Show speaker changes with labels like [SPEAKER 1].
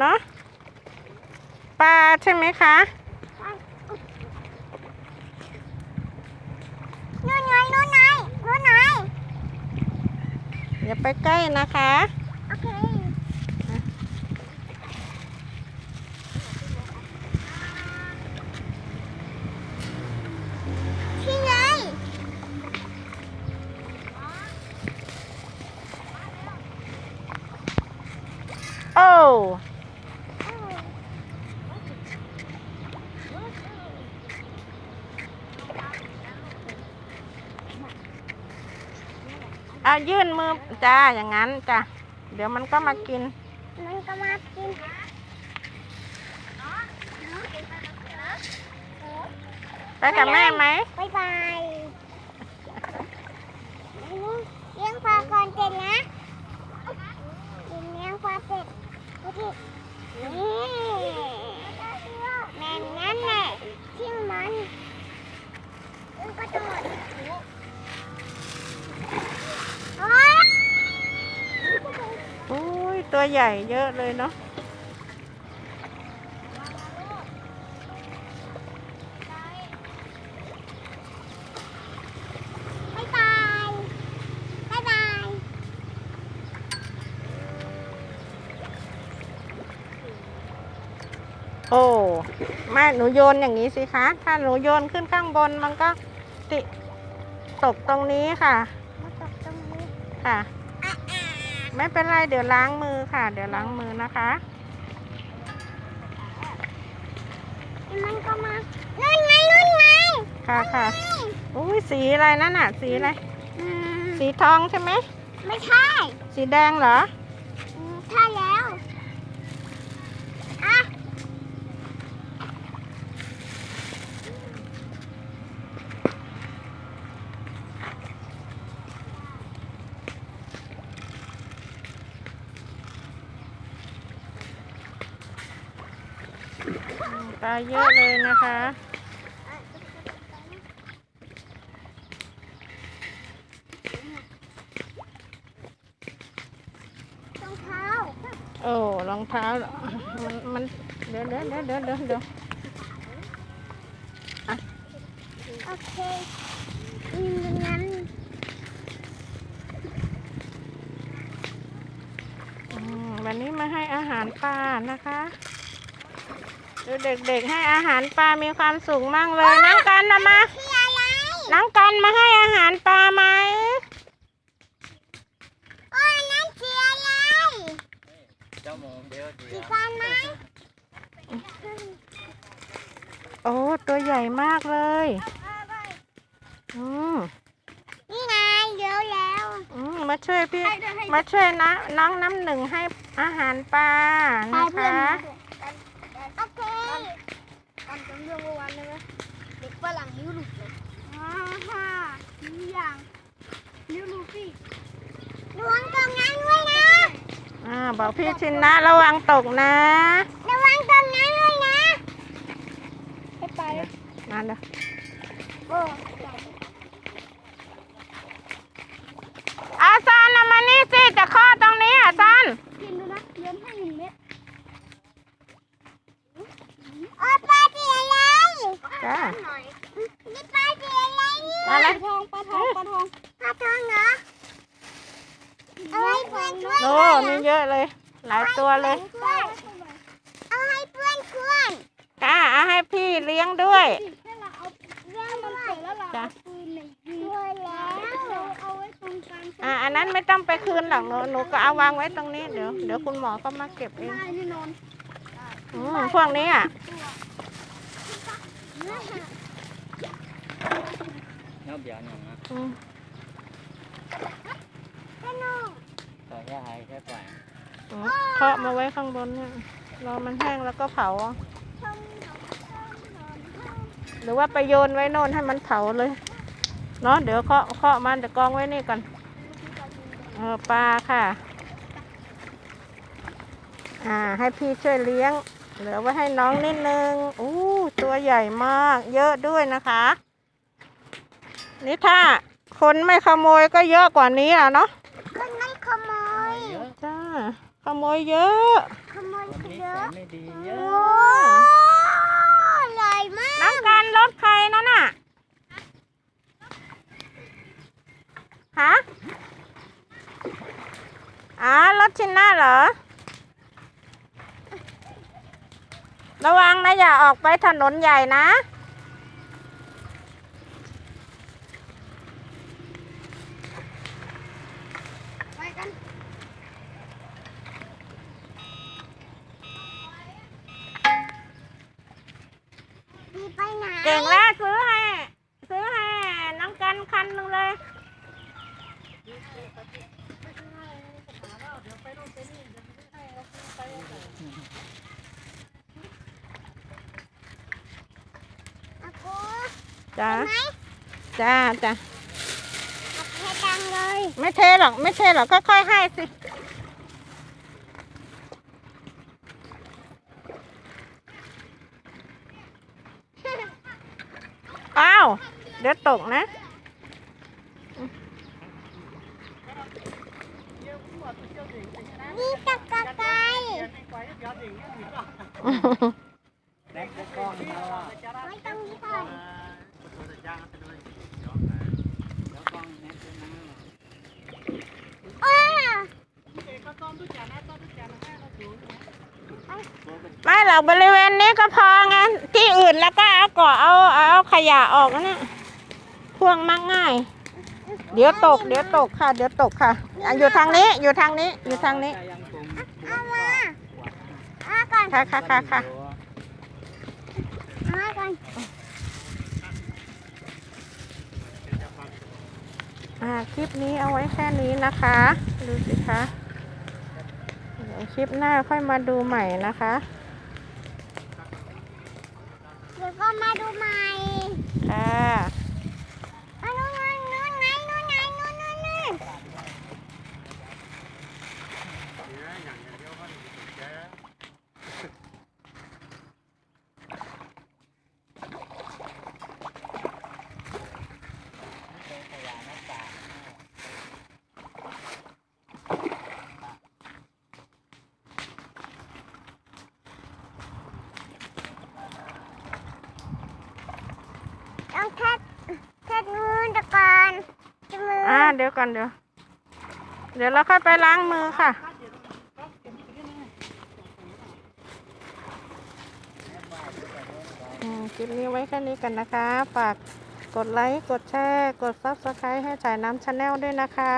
[SPEAKER 1] เนาะปลาใช่ไหมคะ
[SPEAKER 2] นู่นไงนู่นไงนู่นไง
[SPEAKER 1] อย่าไปใกล้นะคะ
[SPEAKER 2] โอเคที่ไง
[SPEAKER 1] โอ้ายื่นมือจ้าอย่างนั้นจ้ะเดี๋ยวมันก็มากิน
[SPEAKER 2] มันก็มากิน
[SPEAKER 1] ไปกับแม่ไหม
[SPEAKER 2] บายบายเลี้ยงปลาก่อนเสร็จนะกินเลี้ยงปลาเสร็จโอเคนี่แม่นนั่นแหละทิ้งมันมันก็โดดโอ๊ย
[SPEAKER 1] อุ้ย ตัวใหญ่เยอะเลยเนาะ
[SPEAKER 2] บายบายบายบาย
[SPEAKER 1] โอ้แม่หนูโยนอย่างนี้สิคะ ถ้าหนูโยนขึ้นข้างบนมันก็ติตกตรงนี้ค่ะ
[SPEAKER 2] มาตกตรงนี้
[SPEAKER 1] ค่ะ
[SPEAKER 2] อะอะ
[SPEAKER 1] ไม่เป็นไรเดี๋ยวล้างมือค่ะ เดี๋ยวล้างมือนะคะ
[SPEAKER 2] มันก็มานู่นไงนู่นไง
[SPEAKER 1] ค่ะค่ะอุ้ยสีอะไรนั่นน่ะ สีอะไร
[SPEAKER 2] อืม
[SPEAKER 1] สีทองใช่ไหม
[SPEAKER 2] ไม่ใช่
[SPEAKER 1] สีแดงเหรอ
[SPEAKER 2] อืมใช่แล้วอะ
[SPEAKER 1] ปลาเยอะเลยนะคะ
[SPEAKER 2] รองเท้า
[SPEAKER 1] โอ้รองเท้าเหรอมันมันเดี๋ยวเดี๋ยวเดี๋ยวเดี๋ยวเดี๋ยวเดี๋ยว
[SPEAKER 2] โอเคอืมงั้น
[SPEAKER 1] อืมวันนี้มาให้อาหารปลานะคะ ดูเด็กๆให้อาหารปลา มีความสุขมากเลยน้องกันนะมา
[SPEAKER 2] ที่อะไร
[SPEAKER 1] น้องกันมาให้อาหารปลาไหม
[SPEAKER 2] โอ้ยนั่นสีอะไร
[SPEAKER 3] เจ้าหมูเดียวเดี
[SPEAKER 2] สี
[SPEAKER 3] ยว
[SPEAKER 2] ฟ้าไหม
[SPEAKER 1] โอ้ตัวใหญ่มากเลย อืม
[SPEAKER 2] นี่ไงเดี๋ยวแล้ว
[SPEAKER 1] อืมมาช่วยพี่ มาช่วยนะน้องน้ำหนึ่งให้อาหารปลานะคะ
[SPEAKER 2] โอเคกันจำเรื่องเมื่อวานได้ไหมเด็กฝรั่งนิ้วหลุดเลยอ่าฮ่านิ้วอย่างนิ้วหลุดสิระวังตรงนั้นด้วยนะ
[SPEAKER 1] อ่าบอกพี่ชินนะระวังตกนะ
[SPEAKER 2] ระวังตรงนั้นด้วยนะไปไป
[SPEAKER 1] มาเด้อ
[SPEAKER 2] โอ้
[SPEAKER 1] อาซานนะมานี่สิจะคลอดตรงนี้อะซาน
[SPEAKER 2] กินดูนะเลี้ยงให้หนึ่งเม็ดโอ้ปลาสีอะไร
[SPEAKER 1] จ้า
[SPEAKER 2] หน่อยนี่ปลาสีอะไรนี่
[SPEAKER 1] อะไร
[SPEAKER 2] ทองปลาทองปลาทองปลาทองเหรอเอาให้เพื่อนช่วย
[SPEAKER 1] โอ้ มีเยอะเลย หลายตัวเลย
[SPEAKER 2] เอาให้เพื่อนเพื่อน
[SPEAKER 1] ก้าเอาให้พี่เลี้ยงด้วย
[SPEAKER 2] ให้เราเอาเรื่องมันเสร็จแล้วเรา
[SPEAKER 1] จ้ะ
[SPEAKER 2] เอาปืนในยิงด้วยแล้วเอาไว้ตรงกลาง
[SPEAKER 1] อ่าอันนั้นไม่ต้องไปคืนหรอกหนูหนูก็เอาวางไว้ตรงนี้เดี๋ยวเดี๋ยวคุณหมอก็มาเก็บเอง
[SPEAKER 2] ได้แน่นอน
[SPEAKER 1] อืมพวกนี้อะ
[SPEAKER 3] เนื้อเบียร์หนึ่งนะ
[SPEAKER 1] อืม
[SPEAKER 2] แน่น อน
[SPEAKER 3] ต่อแค่ไอ้แค่ปล่อย
[SPEAKER 1] อืมเคาะมาไว้ข้างบนเนี่ยรอมันแห้งแล้วก็เผา หรือว่าไปโยนไว้โน่นให้มันเผาเลยเนาะเดี๋ยวเคาะเคาะมันเดี๋ยวกองไว้นี่ก่อนเออปลาค่ะ อ่า ให้พี่ช่วยเลี้ยง เหลือไว้ให้น้องนิดนึงอู้ตัวใหญ่มาก เยอะด้วยนะคะ นี่ถ้าคนไม่ขโมยก็เยอะกว่านี้อะเนาะ
[SPEAKER 2] โมย
[SPEAKER 3] เยอะ
[SPEAKER 1] ขโมยเยอะ
[SPEAKER 2] ขโมย
[SPEAKER 3] คน
[SPEAKER 2] ไป
[SPEAKER 3] นี้
[SPEAKER 2] เยอะ
[SPEAKER 3] ไม่ดีเย
[SPEAKER 2] โอ้
[SPEAKER 3] อะ
[SPEAKER 2] ใหญ่มาก
[SPEAKER 1] น้องกันรถใครนั่นน่ะ ฮะอ๋อรถชินน่าเหรอ ระวังนะอย่าออกไปถนนใหญ่นะ
[SPEAKER 2] ปกันมีไปไหน
[SPEAKER 1] เก่งแล้วซื้อให้ ซื้อให้น้องกันคันหนึ่งเลย
[SPEAKER 2] อากู
[SPEAKER 1] จ้า
[SPEAKER 2] ไหม
[SPEAKER 1] จ้าจ้า
[SPEAKER 2] เอาเพชรดังเลย
[SPEAKER 1] ไม่เทหรอก ไม่เทหรอก ค่อยๆให้สิ อ้าว เดี๋ยวตกนะ
[SPEAKER 2] นี่ตะกะไก่
[SPEAKER 3] แม็กซ์กล้องเขาอะ
[SPEAKER 2] ไม่ต้องมีก่อน
[SPEAKER 3] แล้วกล้องแม็กซ์ด้วยนะ
[SPEAKER 2] อ้า
[SPEAKER 1] ไม่หรอกบริเวณนี้ก็พอไงที่อื่นแล้วก็เอาก่อเอาเอาขยะออกนะ พวงมักง่าย เดี๋ยวตก เดี๋ยวตกค่ะ เดี๋ยวตกค่ะอะอยู่ทางนี้ อยู่ทางนี้ อยู่ทางนี้
[SPEAKER 3] ยังคง
[SPEAKER 2] เอามาเอาก่อน
[SPEAKER 1] ค่ะค่ะค่ะค่ะ
[SPEAKER 2] เอาก่อน
[SPEAKER 1] อ่าคลิปนี้เอาไว้แค่นี้นะคะ ดูสิคะเดี๋ยวคลิปหน้าค่อยมาดูใหม่นะคะ
[SPEAKER 2] เดี๋ยวก็มาดูใหม่
[SPEAKER 1] ค่ะ
[SPEAKER 2] มาดูไงนู่นไงนู่นไงนู่นนู่นนู่น ต้องเช็ดเช็ดมือตะก่อนจมืออ
[SPEAKER 1] อ่า เดี๋ ยวก่อนเดี๋ยว เดี๋ยวเราค่อยไปล้างมือค่ะ อืมคลิปนี้ไว้แค่นี้กันนะคะ ฝากกดไลค์ กดแชร์ กด Subscribe ให้จ่ายน้ำชาแนลด้วยนะคะ